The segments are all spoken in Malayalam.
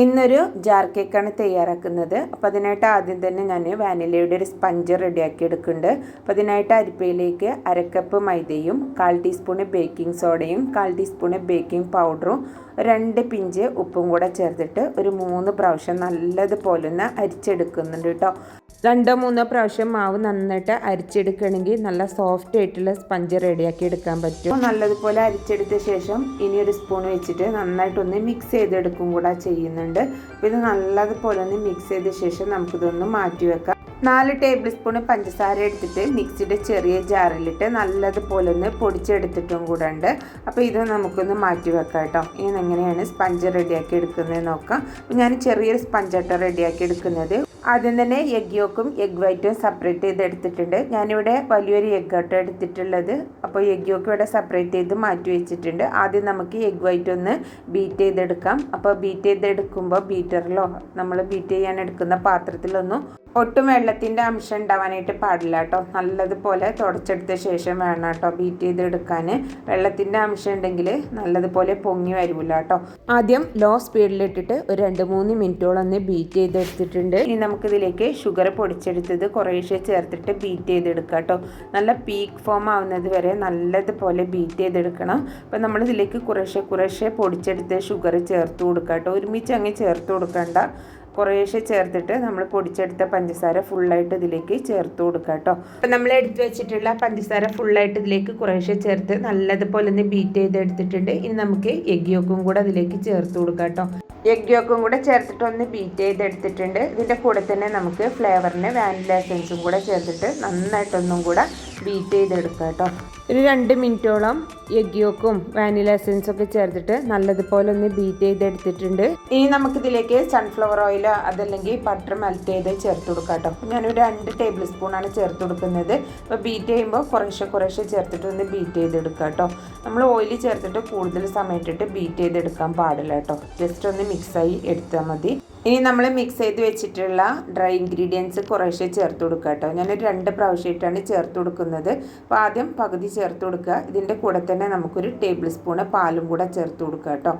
ഇന്നൊരു ജാർ കേക്കാണ് തയ്യാറാക്കുന്നത്. അപ്പോൾ അതിനായിട്ട് ആദ്യം തന്നെ ഞാൻ വാനിലയുടെ ഒരു സ്പഞ്ച് റെഡിയാക്കി എടുക്കുന്നുണ്ട്. അപ്പോൾ അതിനായിട്ട് അരിപ്പയിലേക്ക് അരക്കപ്പ് മൈദയും കാൽ ടീസ്പൂണ് ബേക്കിംഗ് സോഡയും കാൽ ടീസ്പൂണ് ബേക്കിംഗ് പൗഡറും രണ്ട് പിഞ്ച് ഉപ്പും കൂടെ ചേർത്തിട്ട് ഒരു മൂന്ന് പ്രാവശ്യം നല്ലതുപോലെ ഒന്ന് അരിച്ചെടുക്കുന്നുണ്ട് കേട്ടോ. രണ്ടോ മൂന്നോ പ്രാവശ്യം മാവ് നന്നായിട്ട് അരിച്ചെടുക്കണമെങ്കിൽ നല്ല സോഫ്റ്റ് ആയിട്ടുള്ള സ്പഞ്ച് റെഡിയാക്കി എടുക്കാൻ പറ്റും. നല്ലതുപോലെ അരിച്ചെടുത്ത ശേഷം ഇനി ഒരു സ്പൂൺ വെച്ചിട്ട് നന്നായിട്ടൊന്ന് മിക്സ് ചെയ്തെടുക്കും കൂടെ ചെയ്യുന്നുണ്ട്. അപ്പോൾ ഇത് നല്ലതുപോലെ ഒന്ന് മിക്സ് ചെയ്ത ശേഷം നമുക്കിതൊന്ന് മാറ്റി വെക്കാം. നാല് ടേബിൾ സ്പൂൺ പഞ്ചസാര എടുത്തിട്ട് മിക്സിയുടെ ചെറിയ ജാറിലിട്ട് നല്ലതുപോലെ ഒന്ന് പൊടിച്ചെടുത്തിട്ടും കൂടെ ഉണ്ട്. അപ്പോൾ ഇത് നമുക്കൊന്ന് മാറ്റി വെക്കാം കേട്ടോ. ഇനി എങ്ങനെയാണ് സ്പഞ്ച് റെഡിയാക്കി എടുക്കുന്നത് നോക്കാം. ഞാൻ ചെറിയൊരു സ്പഞ്ചട്ട റെഡിയാക്കി എടുക്കുന്നത്. ആദ്യം തന്നെ എഗ് യോക്കും എഗ് വൈറ്റും സെപ്പറേറ്റ് ചെയ്ത് എടുത്തിട്ടുണ്ട്. ഞാനിവിടെ വലിയൊരു എഗ് എടുത്തിട്ടുള്ളത്. അപ്പോൾ എഗ് യോക്ക് ഇവിടെ സെപ്പറേറ്റ് ചെയ്ത് മാറ്റി വെച്ചിട്ടുണ്ട്. ആദ്യം നമുക്ക് എഗ് വൈറ്റ് ഒന്ന് ബീറ്റ് ചെയ്തെടുക്കാം. അപ്പോൾ ബീറ്റ് ചെയ്തെടുക്കുമ്പോൾ ബീറ്ററിലോ നമ്മൾ ബീറ്റ് ചെയ്യാൻ എടുക്കുന്ന പാത്രത്തിലൊന്നും ഒട്ടും വെള്ളത്തിന്റെ അംശം ഉണ്ടാവാനായിട്ട് പാടില്ല കേട്ടോ. നല്ലതുപോലെ തുടച്ചെടുത്ത ശേഷം വേണം കേട്ടോ ബീറ്റ് ചെയ്തെടുക്കാൻ. വെള്ളത്തിന്റെ അംശം ഉണ്ടെങ്കിൽ നല്ലതുപോലെ പൊങ്ങി വരില്ല കേട്ടോ. ആദ്യം ലോ സ്പീഡിലിട്ടിട്ട് ഒരു രണ്ട് മൂന്ന് മിനിറ്റോളം ഒന്ന് ബീറ്റ് ചെയ്തെടുത്തിട്ടുണ്ട്. ഇനി നമുക്കിതിലേക്ക് ഷുഗർ പൊടിച്ചെടുത്തത് കുറേശ്ശെ ചേർത്തിട്ട് ബീറ്റ് ചെയ്തെടുക്കുക കേട്ടോ. നല്ല പീക്ക് ഫോം ആവുന്നത് വരെ നല്ലതുപോലെ ബീറ്റ് ചെയ്തെടുക്കണം. അപ്പം നമ്മളിതിലേക്ക് കുറേശ്ശെ കുറേശ്ശെ പൊടിച്ചെടുത്ത് ഷുഗർ ചേർത്ത് കൊടുക്കുക കേട്ടോ. ഒരുമിച്ച് അങ്ങ് ചേർത്ത് കൊടുക്കണ്ട. കുറേശ്ശെ ചേർത്തിട്ട് നമ്മൾ പൊടിച്ചെടുത്ത പഞ്ചസാര ഫുള്ളായിട്ട് ഇതിലേക്ക് ചേർത്ത് കൊടുക്കുക കേട്ടോ. അപ്പം നമ്മൾ എടുത്ത് വെച്ചിട്ടുള്ള പഞ്ചസാര ഫുള്ളായിട്ട് ഇതിലേക്ക് കുറേശ്ശെ ചേർത്ത് നല്ലതുപോലെ ഒന്ന് ബീറ്റ് ചെയ്ത് എടുത്തിട്ടുണ്ട് ഇനി നമുക്ക് എഗ് യോക്കും കൂടെ അതിലേക്ക് ചേർത്ത് കൊടുക്കാം കേട്ടോ. എഗ് യോക്കും കൂടെ ചേർത്തിട്ട് ഒന്ന് ബീറ്റ് ചെയ്തെടുത്തിട്ടുണ്ട്. ഇതിന്റെ കൂടെ തന്നെ നമുക്ക് ഫ്ലേവറിന് വാനില എസൻസും കൂടെ ചേർത്തിട്ട് നന്നായിട്ടൊന്നും കൂടെ ബീറ്റ് ചെയ്തെടുക്കുക കേട്ടോ. ഒരു രണ്ട് മിനിറ്റോളം എഗ് യോക്കും വാനില എസൻസും ഒക്കെ ചേർത്തിട്ട് നല്ലതുപോലെ ഒന്ന് ബീറ്റ് ചെയ്തെടുത്തിട്ടുണ്ട്. ഇനി നമുക്കിതിലേക്ക് സൺഫ്ലവർ ഓയിലോ അതല്ലെങ്കിൽ ബട്ടർ മെൽറ്റ് ചെയ്ത് ചേർത്ത് കൊടുക്കാം കേട്ടോ. ഞാനൊരു രണ്ട് ടേബിൾ സ്പൂണാണ് ചേർത്ത് കൊടുക്കുന്നത്. അപ്പോൾ ബീറ്റ് ചെയ്യുമ്പോൾ കുറേശ്ശെ കുറേശ്ശെ ചേർത്തിട്ട് ഒന്ന് ബീറ്റ് ചെയ്തെടുക്കുക കേട്ടോ. നമ്മൾ ഓയിൽ ചേർത്തിട്ട് കൂടുതൽ സമയം ഇട്ടിട്ട് ബീറ്റ് ചെയ്തെടുക്കാൻ പാടില്ല കേട്ടോ. ജസ്റ്റ് ഒന്ന് മിക്സായി എടുത്താൽ മതി. ഇനി നമ്മൾ മിക്സ് ചെയ്ത് വെച്ചിട്ടുള്ള ഡ്രൈ ഇൻഗ്രീഡിയൻസ് കുറേശ്ശെ ചേർത്ത് കൊടുക്കുക കേട്ടോ. ഞാനൊരു രണ്ട് പ്രാവശ്യമായിട്ടാണ് ചേർത്ത് കൊടുക്കുന്നത്. അപ്പോൾ ആദ്യം പകുതി ചേർത്ത് കൊടുക്കുക. ഇതിന്റെ കൂടെ തന്നെ നമുക്കൊരു ടേബിൾ സ്പൂൺ പാലും കൂടെ ചേർത്ത് കൊടുക്കുക കേട്ടോ.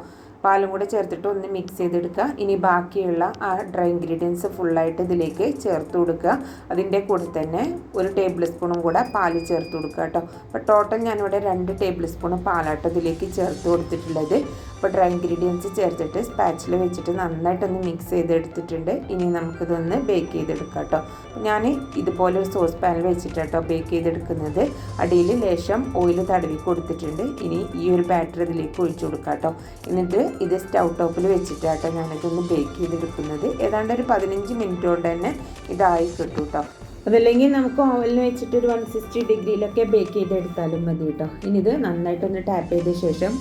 പാലും കൂടെ ചേർത്തിട്ട് ഒന്ന് മിക്സ് ചെയ്തെടുക്കുക. ഇനി ബാക്കിയുള്ള ആ ഡ്രൈ ഇൻഗ്രീഡിയൻസ് ഫുള്ളായിട്ട് ഇതിലേക്ക് ചേർത്ത് കൊടുക്കുക. അതിന്റെ കൂടെ തന്നെ ഒരു ടേബിൾ സ്പൂണും കൂടെ പാൽ ചേർത്ത് കൊടുക്കുക കേട്ടോ. അപ്പോൾ ടോട്ടൽ ഞാനിവിടെ രണ്ട് ടേബിൾ സ്പൂൺ പാലാട്ടം ഇതിലേക്ക് ചേർത്ത് കൊടുത്തിട്ടുള്ളത്. അപ്പോൾ ഡ്രൈ ഇൻഗ്രീഡിയൻസ് ചേർത്തിട്ട് സ്പാച്ചിൽ വെച്ചിട്ട് നന്നായിട്ടൊന്ന് മിക്സ് ചെയ്തെടുത്തിട്ടുണ്ട്. ഇനി നമുക്കിതൊന്ന് ബേക്ക് ചെയ്തെടുക്കാം കേട്ടോ ഞാൻ ഇതുപോലെ ഒരു സോസ് പാനിൽ വെച്ചിട്ട് കേട്ടോ ബേക്ക് ചെയ്തെടുക്കുന്നത്. അടിയിൽ ലേശം ഓയിൽ തടവി കൊടുത്തിട്ടുണ്ട്. ഇനി ഈ ഒരു ബാറ്റർ ഇതിലേക്ക് ഒഴിച്ചു കൊടുക്കാം കേട്ടോ എന്നിട്ട് ഇത് സ്റ്റൗ ടോപ്പിൽ വെച്ചിട്ട് കേട്ടോ ഞാനിതൊന്ന് ബേക്ക് ചെയ്തെടുക്കുന്നത്. ഏതാണ്ട് ഒരു പതിനഞ്ച് മിനിറ്റ് കൊണ്ട് തന്നെ ഇതായി കിട്ടും കേട്ടോ അതല്ലെങ്കിൽ നമുക്ക് ഓവനിൽ വെച്ചിട്ട് ഒരു വൺ സിക്സ്റ്റി ഡിഗ്രിയിലൊക്കെ ബേക്ക് ചെയ്തെടുത്താലും മതി കേട്ടോ ഇനി ഇത് നന്നായിട്ടൊന്ന് ടാപ്പ് ചെയ്ത ശേഷം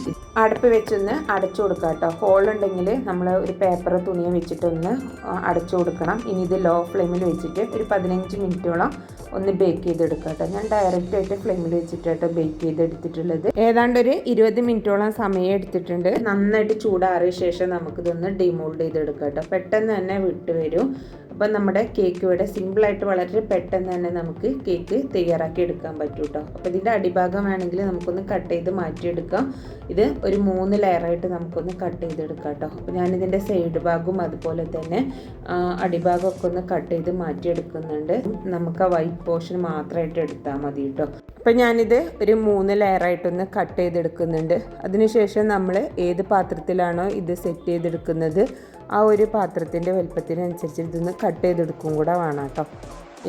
അടുപ്പ് വെച്ചൊന്ന് അടച്ചു കൊടുക്കുക കേട്ടോ ഹോൾ ഉണ്ടെങ്കിൽ നമ്മൾ ഒരു പേപ്പർ തുണിയെ വെച്ചിട്ടൊന്ന് അടച്ചു കൊടുക്കണം. ഇനി ഇത് ലോ ഫ്ലെയിമിൽ വെച്ചിട്ട് ഒരു പതിനഞ്ച് മിനിറ്റോളം ഒന്ന് ബേക്ക് ചെയ്തെടുക്കുക കേട്ടോ ഞാൻ ഡയറക്റ്റ് ആയിട്ട് ഫ്ലെയിമിൽ വെച്ചിട്ട് കേട്ടോ ബേക്ക് ചെയ്തെടുത്തിട്ടുള്ളത്. ഏതാണ്ട് ഒരു ഇരുപത് മിനിറ്റോളം സമയം എടുത്തിട്ടുണ്ട്. നന്നായിട്ട് ചൂടാറിയ ശേഷം നമുക്കിതൊന്ന് ഡിമോൾഡ് ചെയ്തെടുക്കാം കേട്ടോ പെട്ടെന്ന് തന്നെ വിട്ട് വരും. അപ്പം നമ്മുടെ കേക്ക് ഇവിടെ സിമ്പിളായിട്ട് വളരെ പെട്ടെന്ന് തന്നെ നമുക്ക് കേക്ക് തയ്യാറാക്കി എടുക്കാൻ പറ്റും കേട്ടോ അപ്പോൾ ഇതിന്റെ അടിഭാഗം വേണമെങ്കിൽ നമുക്കൊന്ന് കട്ട് ചെയ്ത് മാറ്റിയെടുക്കാം. ഇത് ഒരു മൂന്ന് ലെയറായിട്ട് നമുക്കൊന്ന് കട്ട് ചെയ്തെടുക്കാം കേട്ടോ അപ്പോൾ ഞാനിതിന്റെ സൈഡ് ഭാഗവും അതുപോലെ തന്നെ അടിഭാഗമൊക്കെ ഒന്ന് കട്ട് ചെയ്ത് മാറ്റിയെടുക്കുന്നുണ്ട്. നമുക്ക് ആ വൈറ്റ് പോർഷൻ മാത്രമായിട്ട് എടുത്താൽ മതി കേട്ടോ അപ്പം ഞാനിത് ഒരു മൂന്ന് ലെയറായിട്ടൊന്ന് കട്ട് ചെയ്തെടുക്കുന്നുണ്ട്. അതിനുശേഷം നമ്മൾ ഏത് പാത്രത്തിലാണോ ഇത് സെറ്റ് ചെയ്തെടുക്കുന്നത് ആ ഒരു പാത്രത്തിന്റെ വലുപ്പത്തിനനുസരിച്ച് ഇതൊന്ന് കട്ട് ചെയ്തെടുക്കും കൂടെ വേണം കേട്ടോ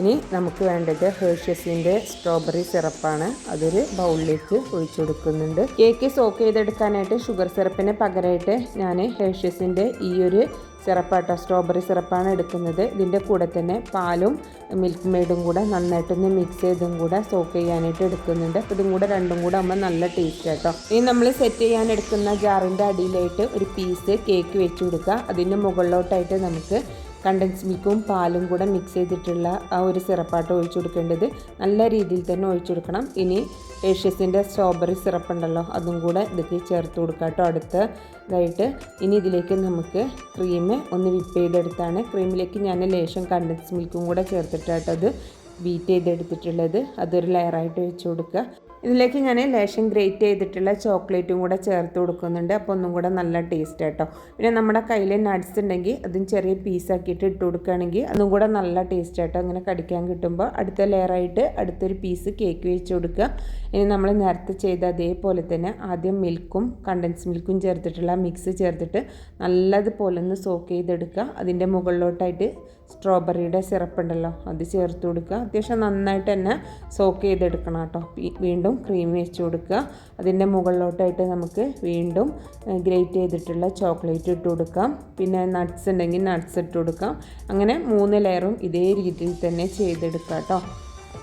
ഇനി നമുക്ക് വേണ്ടത് ഹേഷ്യസിന്റെ സ്ട്രോബെറി സിറപ്പാണ് അതൊരു ബൗളിലേക്ക് ഒഴിച്ചു കൊടുക്കുന്നുണ്ട്. കേക്ക് സോക്ക് ചെയ്തെടുക്കാനായിട്ട് ഷുഗർ സിറപ്പിന് പകരമായിട്ട് ഞാൻ ഹേഷ്യസിന്റെ ഈ ഒരു സിറപ്പാട്ടോ സ്ട്രോബെറി സിറപ്പാണ് എടുക്കുന്നത്. ഇതിന്റെ കൂടെ തന്നെ പാലും മിൽക്ക് മെയ്ഡും കൂടെ നന്നായിട്ടൊന്ന് മിക്സ് ചെയ്തും കൂടെ സോക്ക് ചെയ്യാനായിട്ട് എടുക്കുന്നുണ്ട്. ഇതും കൂടെ രണ്ടും കൂടെ ആകുമ്പോൾ നല്ല ടേസ്റ്റ് ആട്ടോ. ഇനി നമ്മൾ സെറ്റ് ചെയ്യാൻ എടുക്കുന്ന ജാറിന്റെ അടിയിലായിട്ട് ഒരു പീസ് കേക്ക് വെച്ച് കൊടുക്കുക. അതിന്റെ മുകളിലോട്ടായിട്ട് നമുക്ക് കണ്ടൻസ് മിൽക്കും പാലും കൂടെ മിക്സ് ചെയ്തിട്ടുള്ള ആ ഒരു സിറപ്പാട്ട് ഒഴിച്ചു കൊടുക്കേണ്ടത്. നല്ല രീതിയിൽ തന്നെ ഒഴിച്ചു കൊടുക്കണം. ഇനി ഏഷ്യസിന്റെ സ്ട്രോബെറി സിറപ്പ് ഉണ്ടല്ലോ അതും കൂടെ ഇതൊക്കെ ചേർത്ത് കൊടുക്കുക കേട്ടോ അടുത്ത. ഇതായിട്ട് ഇനി ഇതിലേക്ക് നമുക്ക് ക്രീം ഒന്ന് വിപ്പ് ചെയ്തെടുത്താണ്. ക്രീമിലേക്ക് ഞാൻ ലേശം കണ്ടൻസ് മിൽക്കും കൂടെ ചേർത്തിട്ടാട്ടോ അത് ബീറ്റ് ചെയ്തെടുത്തിട്ടുള്ളത്. അതൊരു ലെയറായിട്ട് വെച്ച് കൊടുക്കുക. ഇതിലേക്ക് ഞാൻ ലേശം ഗ്രേറ്റ് ചെയ്തിട്ടുള്ള ചോക്ലേറ്റും കൂടെ ചേർത്ത് കൊടുക്കുന്നുണ്ട്. അപ്പോൾ ഒന്നും കൂടെ നല്ല ടേസ്റ്റ് കേട്ടോ പിന്നെ നമ്മുടെ കയ്യിൽ നട്ട്സ് ഉണ്ടെങ്കിൽ അതും ചെറിയ പീസാക്കിയിട്ട് ഇട്ട് കൊടുക്കുകയാണെങ്കിൽ അതും കൂടെ നല്ല ടേസ്റ്റ് കേട്ടോ അങ്ങനെ കടിക്കാൻ കിട്ടുമ്പോൾ അടുത്ത ലെയറായിട്ട് അടുത്തൊരു പീസ് കേക്ക് വെച്ച് കൊടുക്കുക. ഇനി നമ്മൾ നേരത്തെ ചെയ്ത അതേപോലെ തന്നെ ആദ്യം മിൽക്കും കണ്ടൻസ് മിൽക്കും ചേർത്തിട്ടുള്ള മിക്സ് ചേർത്തിട്ട് നല്ലതുപോലെ ഒന്ന് സോക്ക് ചെയ്തെടുക്കുക. അതിന്റെ മുകളിലോട്ടായിട്ട് സ്ട്രോബെറിയുടെ സിറപ്പ് ഉണ്ടല്ലോ അത് ചേർത്ത് കൊടുക്കുക. അത്യാവശ്യം നന്നായിട്ട് തന്നെ സോക്ക് ചെയ്തെടുക്കണം കേട്ടോ. വീ- വീണ്ടും ക്രീം വെച്ച് കൊടുക്കുക. അതിന്റെ മുകളിലോട്ടായിട്ട് നമുക്ക് വീണ്ടും ഗ്രേറ്റ് ചെയ്തിട്ടുള്ള ചോക്ലേറ്റ് ഇട്ട് കൊടുക്കാം. പിന്നെ നട്ട്സ് ഉണ്ടെങ്കിൽ നട്ട്സ് ഇട്ട് കൊടുക്കാം. അങ്ങനെ മൂന്ന് ലെയറും ഇതേ രീതിയിൽ തന്നെ ചെയ്തെടുക്കാം കേട്ടോ.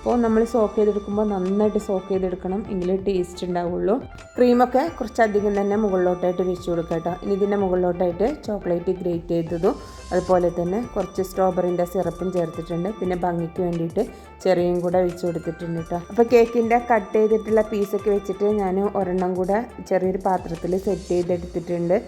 അപ്പോൾ നമ്മൾ സോക്ക് ചെയ്തെടുക്കുമ്പോൾ നന്നായിട്ട് സോക്ക് ചെയ്തെടുക്കണം എങ്കിലേ ടേസ്റ്റ് ഉണ്ടാവുള്ളൂ. ക്രീമൊക്കെ കുറച്ചധികം തന്നെ മുകളിലോട്ടായിട്ട് വെച്ച് കൊടുക്കുക കേട്ടോ. ഇനി ഇതിന്റെ മുകളിലോട്ടായിട്ട് ചോക്ലേറ്റ് ഗ്രേറ്റ് ചെയ്തതും അതുപോലെ തന്നെ കുറച്ച് സ്ട്രോബെറിന്റെ സിറപ്പും ചേർത്തിട്ടുണ്ട്. പിന്നെ ഭംഗിക്ക് വേണ്ടിയിട്ട് ചെറിയും കൂടെ വെച്ച് കൊടുത്തിട്ടുണ്ട് കേട്ടോ. അപ്പോൾ കേക്കിന്റെ കട്ട് ചെയ്തിട്ടുള്ള പീസൊക്കെ വെച്ചിട്ട് ഞാൻ ഒരെണ്ണം കൂടെ ചെറിയൊരു പാത്രത്തിൽ സെറ്റ് ചെയ്തെടുത്തിട്ടുണ്ട്.